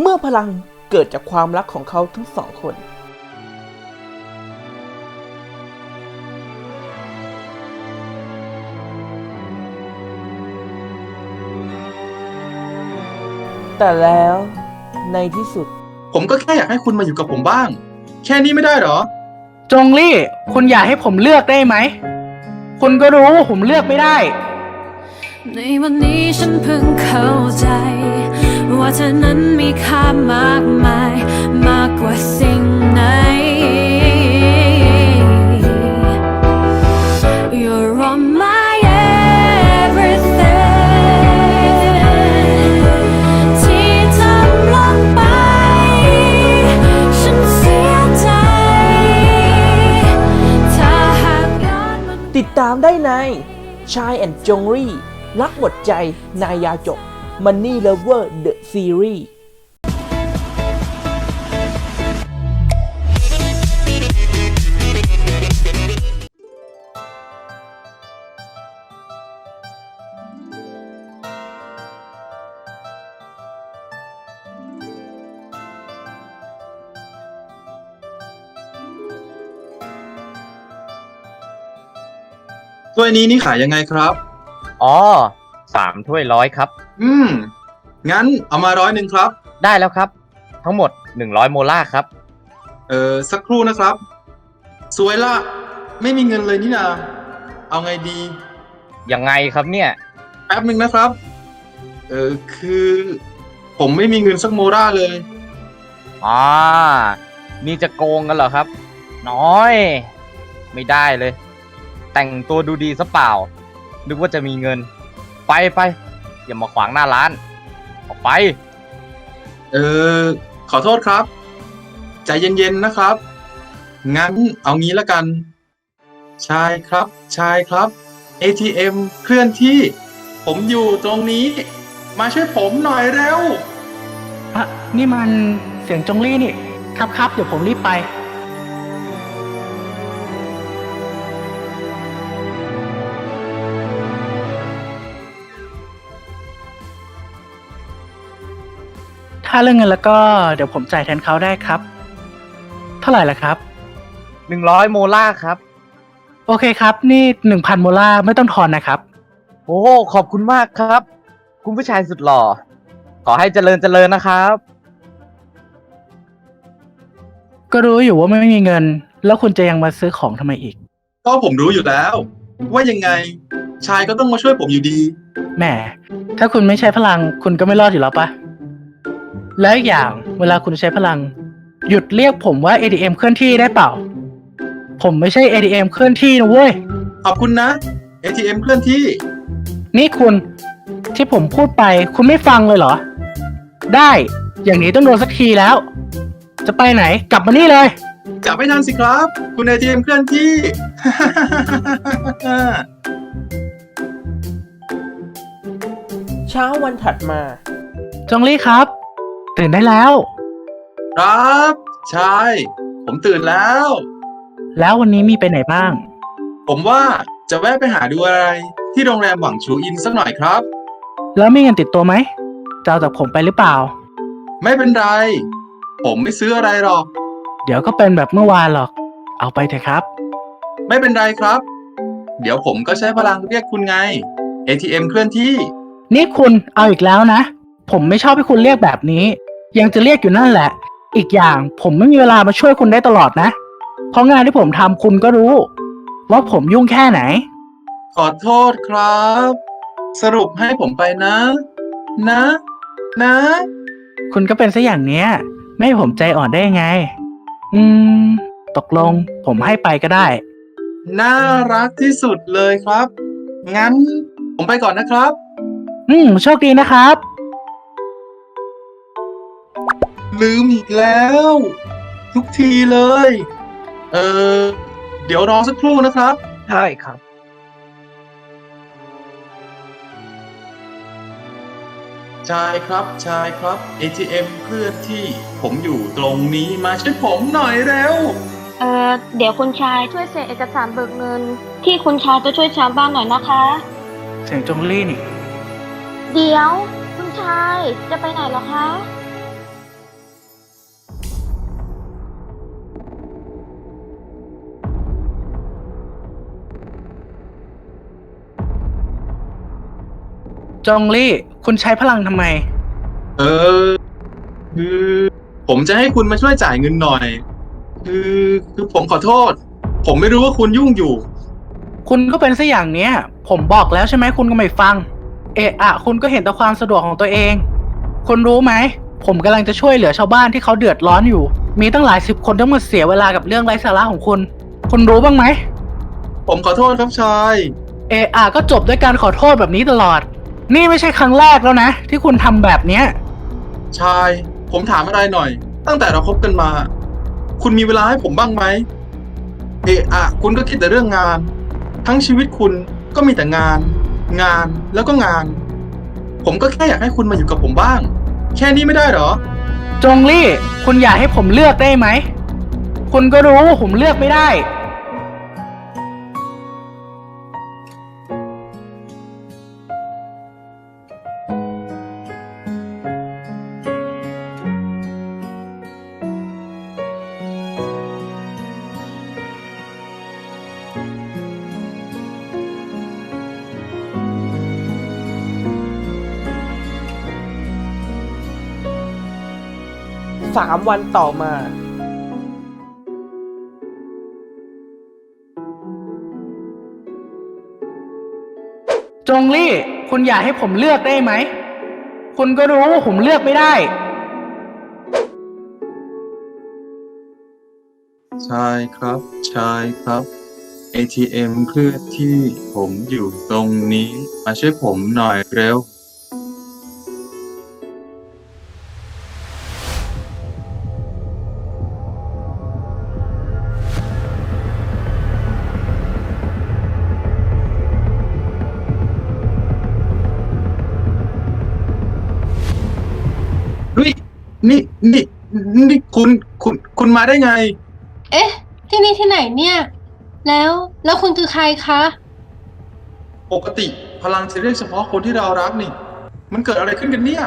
เมื่อพลังเกิดจากความรักของเขาทั้งสองคน แต่แล้วในที่สุด ผมก็แค่อยากให้คุณมาอยู่กับผมบ้าง แค่นี้ไม่ได้เหรอ จงลี่ คุณอยากให้ผมเลือกได้ไหม คุณก็รู้ว่าผมเลือกไม่ได้ ในวันนี้ฉันเพิ่งเข้าใจามากมายมากกว่าสิ่งไหน You're on my everything ที่ทำลงไป ฉันเสียใจ ถ้าหากย้อนมัน ติดตามได้ในชายแอนจงรี่รักหมดใจนายยาจก Money Lover The Series ถ้วยนี้นี่ขายยังไงครับ อ๋อสามถ้วยร้อยครับ อืม งั้นเอามาร้อยหนึ่งครับ ได้แล้วครับ ทั้งหมด100โมลาร์ครับ เออสักครู่นะครับ สวยละ ไม่มีเงินเลยนี่นา เอาไงดี ยังไงครับเนี่ย แป๊บหนึ่งนะครับ เออคือ ผมไม่มีเงินสักโมราเลย อ่า นี่จะโกงกันเหรอครับ น้อย ไม่ได้เลย แต่งตัวดูดีซะเปล่า นึกว่าจะมีเงิน ไปไปอย่ามาขวางหน้าร้าน ออกไป เออ ขอโทษครับ ใจเย็นๆนะครับ งั้นเอางี้ละกัน ชายครับ ชายครับ ATM เคลื่อนที่ ผมอยู่ตรงนี้ มาช่วยผมหน่อยเร็วอะนี่มันเสียงจงลี่นี่ ครับครับเดี๋ยวผมรีบไปาเรื่องเงินแล้วก็เดี๋ยวผมจ่ายแทนเขาได้ครับ เท่าไหร่ล่ะครับ100โมลาร์ครับ โอเคครับ นี่หนึ่งพันโมลาร์ไม่ต้องทอนนะครับ โอ้ขอบคุณมากครับ คุณผู้ชายสุดหล่อ ขอให้เจริญเจริญนะครับ ก็รู้อยู่ว่าไม่มีเงิน แล้วคุณจะยังมาซื้อของทำไมอีก ก็ผมรู้อยู่แล้ว ว่ายังไงชายก็ต้องมาช่วยผมอยู่ดี แหม ถ้าคุณไม่ใช้พลังคุณก็ไม่รอดอยู่แล้วปะ แล้วอีกอย่างเวลาคุณใช้พลัง หยุดเรียกผมว่า ATM เคลื่อนที่ได้เปล่า ผมไม่ใช่ ATM เคลื่อนที่นะเว้ย ขอบคุณนะ ATM เคลื่อนที่ นี่คุณที่ผมพูดไปคุณไม่ฟังเลยเหรอ ได้อย่างนี้ต้องโดนสักทีแล้ว จะไปไหนกลับมานี่เลยกลับไม่ทันสิครับ คุณ ATM เคลื่อนที่ เช้าวันถัดมาจงลี่ครับ ตื่นได้แล้ว ครับชายผมตื่นแล้ว แล้ววันนี้มีไปไหนบ้าง ผมว่าจะแวะไปหาดูอะไร ที่โรงแรมหวังชูอินสักหน่อยครับ แล้วมีเงินติดตัวไหมจะเอาจากผมไปหรือเปล่า ไม่เป็นไร ผมไม่ซื้ออะไรหรอก เดี๋ยวก็เป็นแบบเมื่อวานหรอก เอาไปเถอะครับ ไม่เป็นไรครับ เดี๋ยวผมก็ใช้พลังเรียกคุณไง ATM เคลื่อนที่ นี่คุณเอาอีกแล้วนะ ผมไม่ชอบให้คุณเรียกแบบนี้ ยังจะเรียกอยู่นั่นแหละ อีกอย่างผมไม่มีเวลามาช่วยคุณได้ตลอดนะ เพราะงานที่ผมทำคุณก็รู้ ว่าผมยุ่งแค่ไหน ขอโทษครับ สรุปให้ผมไปนะ นะ นะ คุณก็เป็นซะอย่างเนี้ย ไม่ให้ผมใจอ่อนได้ยังไง อืม ตกลงผมให้ไปก็ได้ น่ารักที่สุดเลยครับ งั้นผมไปก่อนนะครับ อืม โชคดีนะครับ ลืมอีกแล้ว ทุกทีเลย เออ เดี๋ยวรอสักครู่นะครับ ใช่ครับชายครับชายครับ ATM เคลื่อนที่ผมอยู่ตรงนี้มาช่วยผมหน่อยเร็วเอ่อเดี๋ยวคุณชายช่วยเซ็นเอกสารเบิกเงิน ที่คุณชายจะช่วยชาวบ้านหน่อยนะคะ เสียงจงลี่นี่ เดี๋ยว คุณชายจะไปไหนเหรอคะ จงลี่ คุณใช้พลังทำไม เออ คือ ผมจะให้คุณมาช่วยจ่ายเงินหน่อย คือคือผมขอโทษ ผมไม่รู้ว่าคุณยุ่งอยู่ คุณก็เป็นซะอย่างเนี้ย ผมบอกแล้วใช่ไหมคุณก็ไม่ฟัง เอะอะคุณก็เห็นแต่ความสะดวกของตัวเอง คุณรู้ไหม ผมกำลังจะช่วยเหลือชาวบ้านที่เขาเดือดร้อนอยู่ มีตั้งหลายสิบคนต้องมาเสียเวลากับเรื่องไร้สาระของคุณ คุณรู้บ้างไหม ผมขอโทษครับชาย เอะอะก็จบด้วยการขอโทษแบบนี้ตลอด นี่ไม่ใช่ครั้งแรกแล้วนะ ที่คุณทำแบบเนี้ย ชาย ผมถามอะไรหน่อย ตั้งแต่เราคบกันมา คุณมีเวลาให้ผมบ้างไหมเอะอะคุณก็คิดแต่เรื่องงาน ทั้งชีวิตคุณก็มีแต่งาน งานแล้วก็งาน ผมก็แค่อยากให้คุณมาอยู่กับผมบ้าง แค่นี้ไม่ได้เหรอ จงลี่ คุณอยากให้ผมเลือกได้ไหม คุณก็รู้ว่าผมเลือกไม่ได้ สามวันต่อมาจงลี่ คุณอยากให้ผมเลือกได้ไหม คุณก็รู้ว่าผมเลือกไม่ได้ ใช่ครับ ใช่ครับ ATM เคลื่อนที่ผมอยู่ตรงนี้ มาช่วยผมหน่อยเร็ว นี่นี่นี่คุณคุณคุณมาได้ไง เอ๊ะ ที่นี่ที่ไหนเนี่ย แล้วแล้วคุณคือใครคะ ปกติพลังจะเรียกเฉพาะคนที่เรารักนี่ มันเกิดอะไรขึ้นกันเนี่ย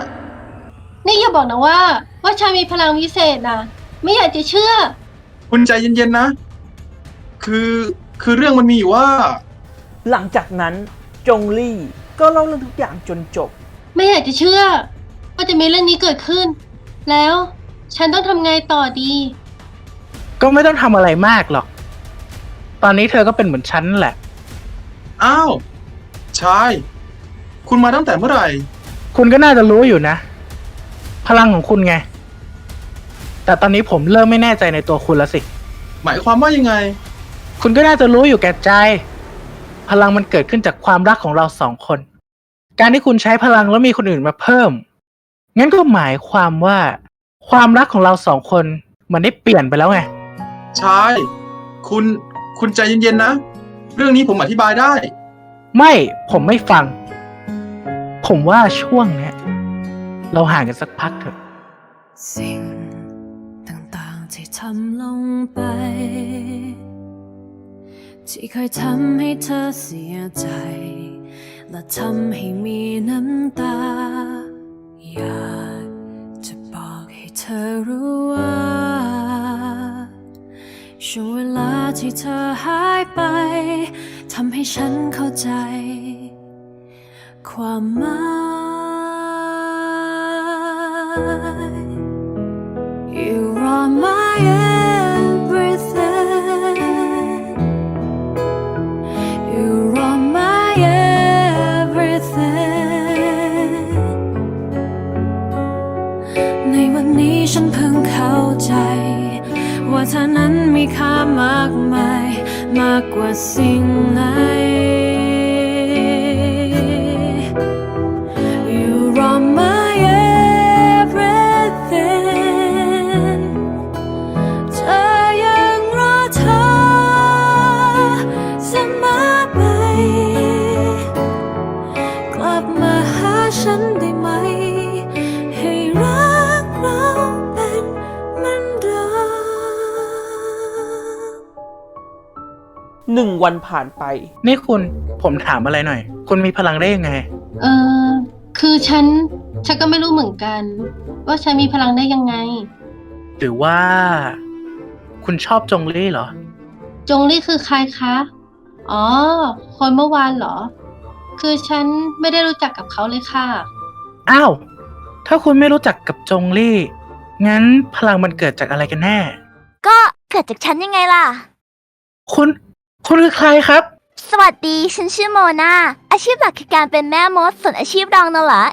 นี่อย่าบอกนะว่า ว่าชายมีพลังวิเศษนะไม่อยากจะเชื่อ คุณใจเย็นๆนะ คือคือเรื่องมันมีอยู่ว่า หลังจากนั้นจงลี่ก็เล่าเรื่องทุกอย่างจนจบ ไม่อยากจะเชื่อว่าจะมีเรื่องนี้เกิดขึ้น แล้วฉันต้องทำไงต่อดี ก็ไม่ต้องทำอะไรมากหรอก ตอนนี้เธอก็เป็นเหมือนฉันนั่นแหละ อ้าว ชาย คุณมาตั้งแต่เมื่อไหร่ คุณก็น่าจะรู้อยู่นะ พลังของคุณไง แต่ตอนนี้ผมเริ่มไม่แน่ใจในตัวคุณแล้วสิ หมายความว่ายังไง คุณก็น่าจะรู้อยู่แก่ใจ พลังมันเกิดขึ้นจากความรักของเราสองคน การที่คุณใช้พลังแล้วมีคนอื่นมาเพิ่ม งั้นก็หมายความว่าความรักของเราสองคนมันได้เปลี่ยนไปแล้วไงชายคุณคุณใจเย็นๆนะ เรื่องนี้ผมอธิบายได้ ไม่ผมไม่ฟัง ผมว่าช่วงเนี้ยเราห่างกันสักพักเถอะ สิ่งต่างๆที่ทำลงไป ที่เคยทำให้เธอเสียใจ และทำให้มีน้ำตา อยากจะบอกให้เธอรู้ว่า ช่วงเวลาที่เธอหายไปทำให้ฉันเข้าใจ ความหมาย You are my มีค่ามากมาย มากกว่าสิ่งไหน หนึ่งวันผ่านไป นี่คุณผมถามอะไรหน่อย คุณมีพลังได้ยังไง เออคือฉัน ฉันก็ไม่รู้เหมือนกัน ว่าฉันมีพลังได้ยังไง หรือว่า คุณชอบจงลี่เหรอ จงลี่คือใครคะ อ๋อ คนเมื่อวานเหรอ คือฉันไม่ได้รู้จักกับเขาเลยค่ะ อ้าว ถ้าคุณไม่รู้จักกับจงลี่ งั้นพลังมันเกิดจากอะไรกันแน่ ก็เกิดจากฉันยังไงล่ะ คุณ คุณคือใครครับ สวัสดี ฉันชื่อโมนาอาชีพหลักคือการเป็นแม่มด ส่วนอาชีพรองน่ะเหรอ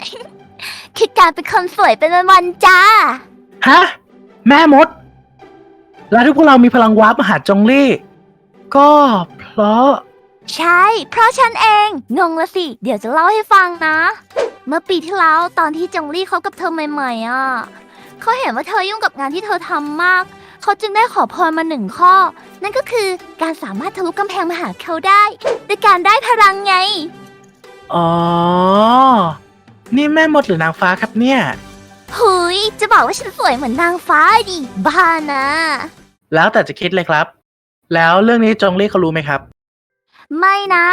คือการเป็นคนสวยเป็นวันๆจ้า ฮะ แม่มด แล้วที่พวกเรามีพลังวาร์ปมาหาจงลี่ ก็เพราะ ใช่ เพราะฉันเอง งงละสิ เดี๋ยวจะเล่าให้ฟังนะ เมื่อปีที่แล้วตอนที่จงลี่เขากับเธอใหม่ๆอะเขาเห็นว่าเธอยุ่งกับงานที่เธอทำมาก เขาจึงได้ขอพรมาหนึ่งข้อ นั่นก็คือการสามารถทะลุกำแพงมาหาเขาได้ด้วยการได้พลังไง อ๋อ นี่แม่มดหรือนางฟ้าครับเนี่ย หุยจะบอกว่าฉันสวยเหมือนนางฟ้าดิบ้านะ แล้วแต่จะคิดเลยครับ แล้วเรื่องนี้จงลี่เขารู้ไหมครับ ไม่นะ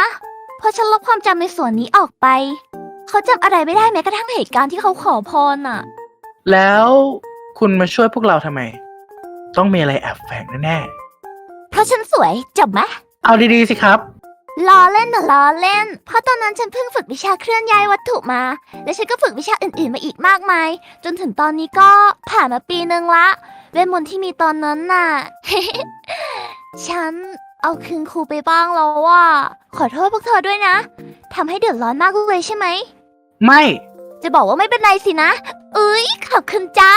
เพราะฉันลบความจำในส่วนนี้ออกไป เขาจำอะไรไม่ได้แม้กระทั่งเหตุการณ์ที่เขาขอพรน่ะ แล้วคุณมาช่วยพวกเราทำไม ต้องมีอะไรแอบแฝงแน่เพราะฉันสวยจบไหมๆเอาดีๆสิครับ ล้อเล่นนะล้อเล่น เพราะตอนนั้นฉันเพิ่งฝึกวิชาเคลื่อนย้ายวัตถุมา และฉันก็ฝึกวิชาอื่นๆมาอีกมากมาย จนถึงตอนนี้ก็ผ่านมาปีนึงละ เวทมนต์ที่มีตอนนั้นน่ะ ฉันเอาคืนครูไปบ้างแล้วว่า ขอโทษพวกเธอด้วยนะทำให้เดือดร้อนมากเลยใช่ไหม ไม่จะบอกว่าไม่เป็นไรสินะเอ้ยขอบคุณจ้า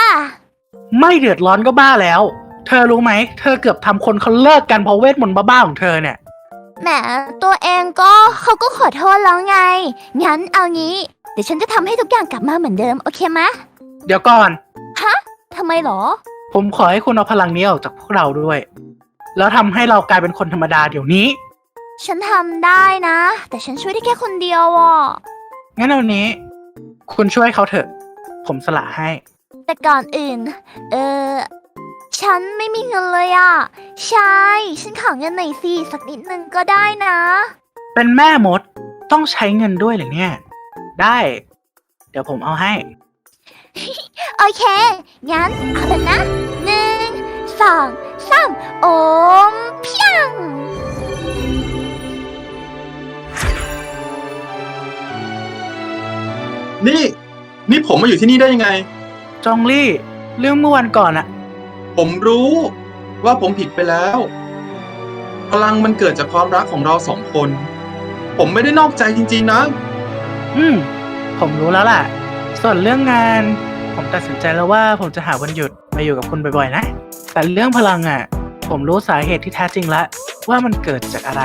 ไม่เดือดร้อนก็บ้าแล้ว เธอรู้ไหม เธอเกือบทำคนเขาเลิกกันเพราะเวทมนต์บ้าๆของเธอเนี่ย แหมตัวเองก็เขาก็ขอโทษแล้วไง งั้นเอางี้ เดี๋ยวฉันจะทำให้ทุกอย่างกลับมาเหมือนเดิม โอเคไหมะเดี๋ยวก่อน ทำไมหรอ ผมขอให้คุณเอาพลังนี้ออกจากพวกเราด้วย แล้วทำให้เรากลายเป็นคนธรรมดาเดี๋ยวนี้ ฉันทำได้นะ แต่ฉันช่วยได้แค่คนเดียวอะ งั้นเอานี้ คุณช่วยเขาเถอะ ผมสละให้ แต่ก่อนอื่น เออ ฉันไม่มีเงินเลยอะ ใช่ ฉันขอเงินหน่อยสิสักนิดนึงก็ได้นะ เป็นแม่มดต้องใช้เงินด้วยเหรอเนี่ย ได้ เดี๋ยวผมเอาให้ โอเค งั้นเอาละนะหนึ่งสองสามโอมเพียง นี่ นี่ผมมาอยู่ที่นี่ได้ยังไง จองลี่ เรื่องเมื่อวันก่อนอะ ผมรู้ว่าผมผิดไปแล้ว พลังมันเกิดจากความรักของเราสองคน ผมไม่ได้นอกใจจริง ๆ นะ อืม ผมรู้แล้วล่ะ ส่วนเรื่องงาน ผมตัดสินใจแล้วว่าผมจะหาวันหยุดมาอยู่กับคุณบ่อยๆ นะ แต่เรื่องพลังอะผมรู้สาเหตุที่แท้จริงแล้วว่ามันเกิดจากอะไร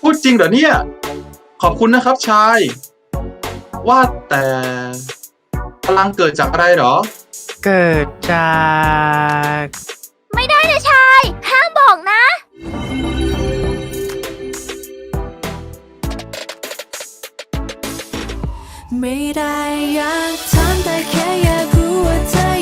พูดจริงเหรอเนี่ย ขอบคุณนะครับชาย ว่าแต่ พลังเกิดจากอะไรเหรอ เกิดจาก ไม่ได้นะชาย ห้ามบอกนะ ไม่ได้อยากถามแต่แค่อยากรู้ว่าเธอ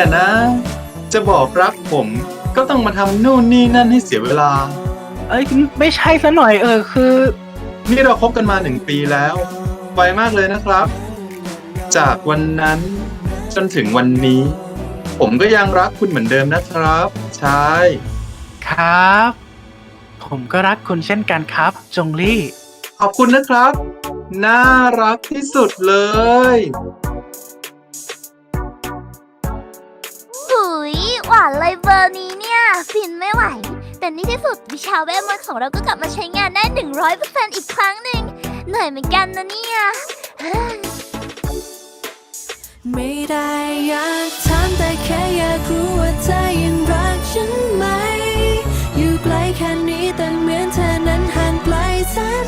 เนี่ยนะ จะบอกรักผมก็ต้องมาทำนู่นนี่นั่นให้เสียเวลา เอ้ยไม่ใช่ซะหน่อยเออคือ นี่เราคบกันมาหนึ่งปีแล้วไวมากเลยนะครับ จากวันนั้นจนถึงวันนี้ ผมก็ยังรักคุณเหมือนเดิมนะครับชายครับ ผมก็รักคุณเช่นกันครับ จงลี่ ขอบคุณนะครับ น่ารักที่สุดเลย อนอะไเบอร์นี้เนี่ย ฟินไม่ไหว แต่นี่ที่สุดวิชาเวทมนต์ของเราก็กลับมาใช้งานได้ 100%อีกครั้งหนึ่งเหน่อยเหมือนกันนะเนี่ย ไม่ได้อยากถามแต่แค่อยากรู้ว่าเธอยังรักฉันไหม อยู่ไกลแค่นี้แต่เหมือนเธอนั้นห่างไกลแสน